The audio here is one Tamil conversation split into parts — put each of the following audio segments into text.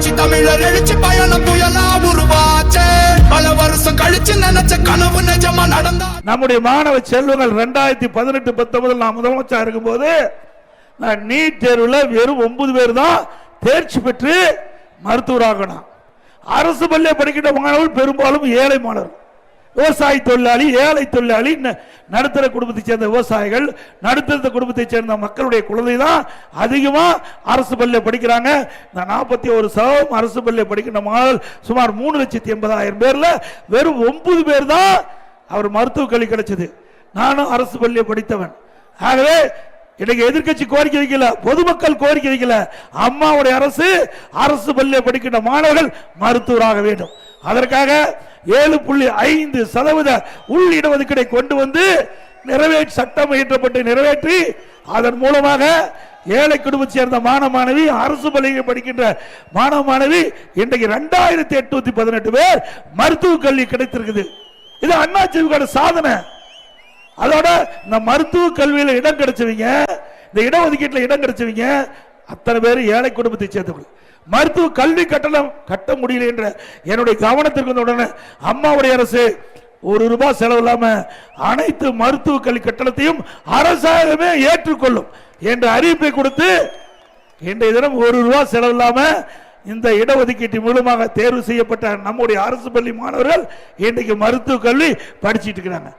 புரட்சி தமிழர் எழுச்சி பயணம் புயலா உருவாச்சே. பல வருஷம் கழிச்சு நினைச்ச கனவு நிஜமா நடந்தா நம்முடைய மாணவ செல்வங்கள் ரெண்டாயிரத்தி பதினெட்டு பத்தொன்பதில் நான் முதலமைச்சர் இருக்கும்போது நான் நீட் தேர்வில் வெறும் ஒன்பது பேர் தான் தேர்ச்சி பெற்று மருத்துவராகணும். அரசு பள்ளியை படிக்கின்ற மாணவர்கள் பெரும்பாலும் ஏழை மாணவர் விவசாய தொழிலாளி ஏழை தொழிலாளி நடுத்தர குடும்பத்தை சேர்ந்த விவசாயிகள் நடுத்தர குடும்பத்தைச் சேர்ந்த மக்களுடைய குழந்தை தான் அதிகமாக அரசு பள்ளியில் படிக்கிறாங்க. இந்த நாற்பத்தி ஒரு சதவீதம் அரசு பள்ளியில் படிக்கின்ற மாணவர்கள் சுமார் மூணு லட்சத்தி எண்பதாயிரம் பேரில் வெறும் ஒன்பது பேர் தான் அவர் மருத்துவக் கல்வி கிடைச்சது. நானும் அரசு பள்ளியை படித்தவன். ஆகவே இன்னைக்கு எதிர்க்கட்சி கோரிக்கை வைக்கல பொதுமக்கள் கோரிக்கை வைக்கல. அம்மாவுடைய அரசு அரசு பள்ளியை படிக்கின்ற மாணவர்கள் மருத்துவராக வேண்டும். அதற்காக ஏழு புள்ளி ஐந்து சதவீத உள் இடஒதுக்கீடை கொண்டு வந்து நிறைவேற்றி சட்டம் இயற்றப்பட்டு நிறைவேற்றி அதன் மூலமாக ஏழை குடும்பத்தை சேர்ந்த மாணவ மாணவி அரசு பள்ளியில் படிக்கின்ற மாணவ மாணவி இன்றைக்கு ரெண்டாயிரத்தி எட்நூத்தி பதினெட்டு பேர் மருத்துவ கல்வி கிடைத்திருக்குது. இது அண்ணாச்சிவுக்கான சாதனை. அதோட இந்த மருத்துவ கல்வியில இடம் கிடைச்சவங்க இந்த இடஒதுக்கீட்டில் இடம் கிடைச்சவங்க அத்தனை பேர் ஏழை குடும்பத்தை சேர்ந்தவர்கள் மருத்துவ கல்வி கட்டணம் கட்ட முடியல என்ற என்னுடைய கவனத்திற்கு வந்த உடனே அம்மாவுடைய அரசு ஒரு ரூபாய் செலவு இல்லாம அனைத்து மருத்துவ கல்வி கட்டணத்தையும் அரசாங்கமே ஏற்றுக்கொள்ளும் என்ற அறிவிப்பை கொடுத்து இன்றைய தினம் ஒரு ரூபா செலவு இல்லாம இந்த இடஒதுக்கீட்டு மூலமாக தேர்வு செய்யப்பட்ட நம்முடைய அரசு பள்ளி மாணவர்கள் இன்றைக்கு மருத்துவ கல்வி படிச்சிட்டு இருக்கிறாங்க.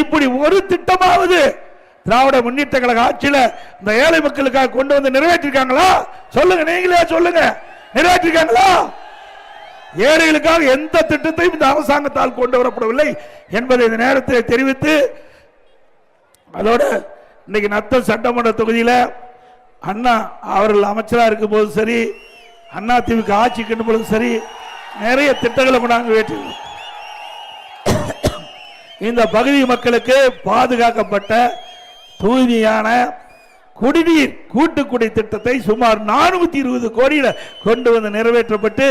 இப்படி ஒரு திட்டமாவது திராவிட முன்னேற்ற கழக ஆட்சியில் இந்த ஏழை மக்களுக்காக கொண்டு வந்து நிறைவேற்றிருக்காங்களா? சொல்லுங்க நீங்களே சொல்லுங்க. நிறைவேற்றிருக்காங்களா? ஏழைகளுக்காக எந்த திட்டத்தையும் இந்த அரசாங்கத்தால் கொண்டு வரப்படவில்லை என்பதை இந்த நேரத்தில் தெரிவித்து அதோட இன்னைக்கு நத்த சட்டமன்ற தொகுதியில அண்ணா அவர்கள் அமைச்சராக இருக்கும் போதும் சரி அண்ணா திமுக ஆட்சிக்கு போதும் சரி நிறைய திட்டங்களை கொண்டாங்க வேற்றி இந்த பகுதி மக்களுக்கு பாதுகாக்கப்பட்ட தூய்மையான குடிநீர் கூட்டுக்குடி திட்டத்தை சுமார் நானூத்தி இருபது கோடியில கொண்டு வந்து நிறைவேற்றப்பட்டு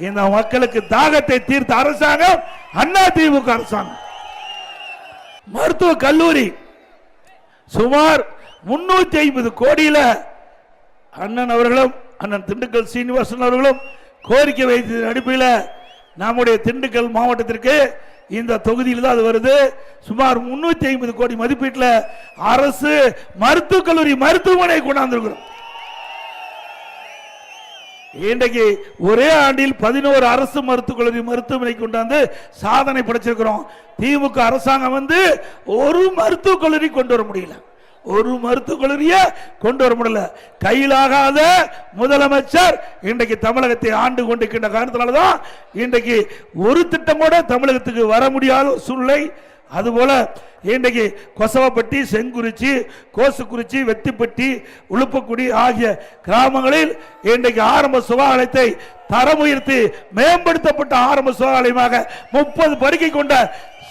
இந்த மக்களுக்கு தாகத்தை தீர்த்த அரசாங்கம் அண்ணா திமுக அரசாங்கம். மருத்துவ கல்லூரி சுமார் முன்னூத்தி ஐம்பது கோடியில அண்ணன் அவர்களும் அண்ணன் திண்டுக்கல் சீனிவாசன் அவர்களும் கோரிக்கை வைத்ததன் அடிப்படையில் நம்முடைய திண்டுக்கல் மாவட்டத்திற்கு இந்த தொகுதியில் தான் அது வருது. சுமார் முன்னூத்தி ஐம்பது கோடி மதிப்பீட்டில் அரசு மருத்துவக் கல்லூரி மருத்துவமனை கொண்டாந்துருக்கிறோம். இன்றைக்கு ஒரே ஆண்டில் பதினோரு அரசு மருத்துவக் கல்லூரி மருத்துவமனை கொண்டாந்து சாதனை படைச்சிருக்கிறோம். திமுக அரசாங்கம் வந்து ஒரு மருத்துவக் கல்லூரி கொண்டு வர முடியல. ஒரு மருத்துவ கல்லூரியை கொண்டு வர முடியல. கையிலாகாத முதலமைச்சர் இன்றைக்கு தமிழகத்தை ஆண்டு கொண்டிருக்கின்ற காரணத்தினால தான் இன்றைக்கு ஒரு திட்டம் கூட தமிழகத்துக்கு வர முடியாத சூழ்நிலை. அதுபோல இன்றைக்கு கொசவப்பட்டி செங்குறிச்சி கோசுக்குறிச்சி வெத்திப்பட்டி உளுப்பக்குடி ஆகிய கிராமங்களில் இன்றைக்கு ஆரம்ப சுகாதாரத்தை தரம் உயர்த்தி மேம்படுத்தப்பட்ட ஆரம்ப சுகாதாரமாக முப்பது படுக்கை கொண்ட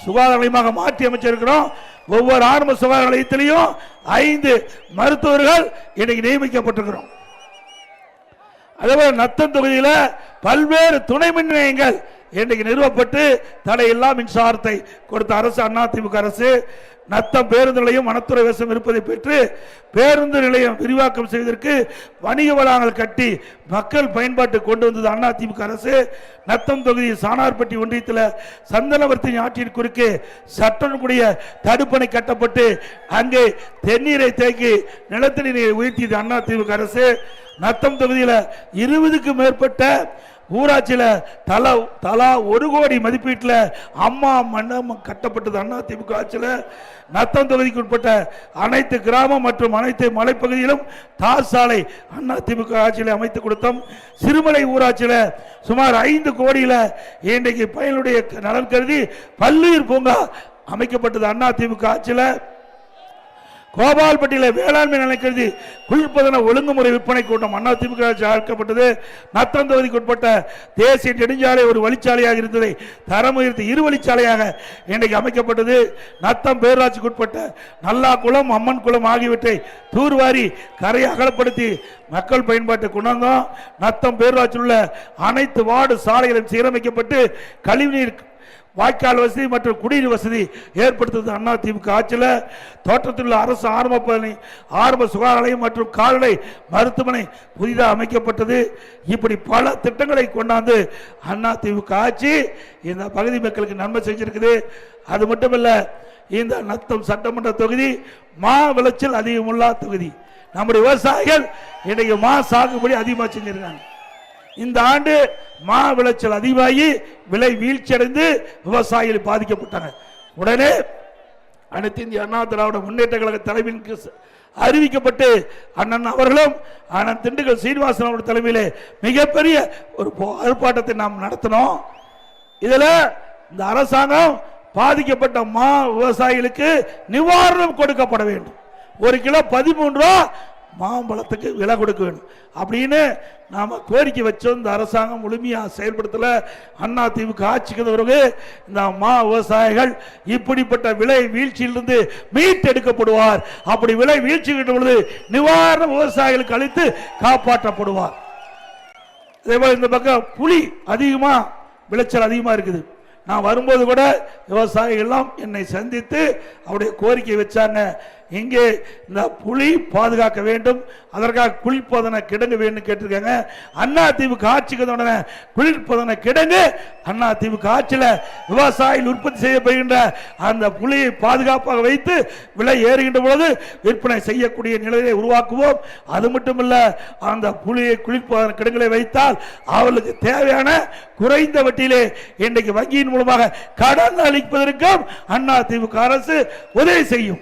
சுகாதாரமாக மாற்றி அமைச்சிருக்கிறோம். ஒவ்வொரு ஆரம்ப சுகாதார நிலையத்திலையும் ஐந்து மருத்துவர்கள் இன்னைக்கு நியமிக்கப்பட்டிருக்கிறோம். அதேபோல நத்தம் தொகுதியில் பல்வேறு துணை மின் நிலையங்கள் இன்றைக்கு நிறுவப்பட்டு தடையில்லா மின்சாரத்தை கொடுத்த அரசு அதிமுக அரசு நத்தம் பேருந்து நிலையம் வனத்துறை வசம் இருப்பதை பெற்று பேருந்து நிலையம் விரிவாக்கம் செய்வதற்கு வணிக வளாகங்கள் கட்டி மக்கள் பயன்பாட்டு கொண்டு வந்தது அதிமுக அரசு. நத்தம் தொகுதி சானார்பட்டி ஒன்றியத்தில் சந்தனவர்த்தி ஆற்றின் குறுக்கே சட்டனுக்குடிய தடுப்பணை கட்டப்பட்டு அங்கே தென்னீரை தேக்கி நிலத்தடி நீரை உயர்த்தியது அதிமுக அரசு. நத்தம் தொகுதியில் இருபதுக்கும் மேற்பட்ட ஊராட்சியில் தலா தலா ஒரு கோடி மதிப்பீட்டில் அம்மா மன்னம் கட்டப்பட்டது அண்ணா திமுக ஆட்சியில். நத்தம் தொகுதிக்கு உட்பட்ட அனைத்து கிராமம் மற்றும் அனைத்து மலைப்பகுதியிலும் தார் சாலை அண்ணா திமுக ஆட்சியில் அமைத்து கொடுத்தோம். சிறுமலை ஊராட்சியில் சுமார் ஐந்து கோடியில் இன்றைக்கு பயனுடைய நலன் கருதி பல்லுயிர் பூங்கா அமைக்கப்பட்டது அண்ணா திமுக ஆட்சியில். கோபால்பட்டியில வேளாண்மை நினைக்கிறது குளிர்பதன ஒழுங்குமுறை விற்பனை கூட்டம் அண்ணா திமுக அழைக்கப்பட்டது நத்தம் தொகுதிக்கு உட்பட்ட தேசிய நெடுஞ்சாலை ஒரு வழிச்சாலையாக இருந்ததை தரம் உயர்த்தி இரு வழிச்சாலையாக இன்றைக்கு அமைக்கப்பட்டது. நத்தம் பேரூராட்சிக்கு உட்பட்ட நல்லா குளம் அம்மன் குளம் ஆகியவற்றை தூர்வாரி கரையை அகலப்படுத்தி மக்கள் பயன்பாட்டை கொண்டாந்தோம். நத்தம் பேரூராட்சியில் உள்ள அனைத்து வார்டு சாலைகளும் சீரமைக்கப்பட்டு கழிவுநீர் வாய்க்கால் வசதி மற்றும் குடிநீர் வசதி ஏற்படுத்துவது அண்ணா திமுக ஆட்சியில். தோட்டத்தில் உள்ள அரசு ஆரம்ப பள்ளி ஆரம்ப சுகாதாரம் மற்றும் கால்நடை மருத்துவமனை புதிதாக அமைக்கப்பட்டது. இப்படி பல திட்டங்களை கொண்டாந்து அண்ணா திமுக ஆட்சி இந்த பகுதி மக்களுக்கு நன்மை செஞ்சிருக்குது. அது மட்டுமல்ல இந்த நத்தம் சட்டமன்ற தொகுதி மா விளைச்சல் அதிகமுள்ள தொகுதி. நம்முடைய விவசாயிகள் இன்றைக்கு மா சாகுபடி அதிகமாக செஞ்சிருக்காங்க. இந்த ஆண்டு மா விளைச்சல் அதிகமாகி விலை வீழ்ச்சி அடைந்து விவசாயிகள் பாதிக்கப்பட்டாங்க உடனே அனைத்து இந்திய அண்ணா திராவிட முன்னேற்ற கழக தலைவனுக்கு அறிவிக்கப்பட்டு அண்ணன் அவர்களும் அண்ணன் திண்டுக்கல் சீனிவாசன் அவருடைய தலைமையிலே மிகப்பெரிய ஒரு ஆர்ப்பாட்டத்தை நாம் நடத்தினோம். இதில் இந்த அரசாங்கம் பாதிக்கப்பட்ட மா விவசாயிகளுக்கு நிவாரணம் கொடுக்கப்பட வேண்டும். ஒரு கிலோ பதிமூன்று ரூபா மாம்பழத்துக்கு விலை கொடுக்க வேணும். அப்படின்னு நாம் கோரிக்கை வச்சோம். இந்த அரசாங்கம் முழுமையாக செயல்படுத்தலை. அண்ணா திமுக ஆட்சிக்கு பிறகு இந்த மா விவசாயிகள் இப்படிப்பட்ட விலை வீழ்ச்சியிலிருந்து மீட்டெடுக்கப்படுவார். அப்படி விலை வீழ்ச்சி பொழுது நிவாரண விவசாயிகளுக்கு அளித்து காப்பாற்றப்படுவார். அதே போல இந்த பக்கம் புலி அதிகமாக விளைச்சல் அதிகமாக இருக்குது. நான் வரும்போது கூட விவசாயிகள்லாம் என்னை சந்தித்து அவருடைய கோரிக்கை வச்சாங்க. இங்கே இந்த புலி பாதுகாக்க வேண்டும். அதற்காக குளிர்பதன கிடங்கு வேண்டும் கேட்டிருக்காங்க. அண்ணா தீவு ஆட்சிக்கு உடனே குளிர்பதன கிடங்கு அண்ணா தீவு ஆட்சியில் விவசாயிகள் உற்பத்தி செய்யப்படுகின்ற அந்த புலியை பாதுகாப்பாக வைத்து விலை ஏறுகின்ற பொழுது விற்பனை செய்யக்கூடிய நிலையை உருவாக்குவோம். அது மட்டுமல்ல அந்த புலியை குளிர்பதன கிடங்களை வைத்தால் அவர்களுக்கு தேவையான குறைந்த வட்டியிலே இன்றைக்கு வங்கியின் மூலமாக கடன் அளிப்பதற்கும் அண்ணா திமுக அரசு உதவி செய்யும்.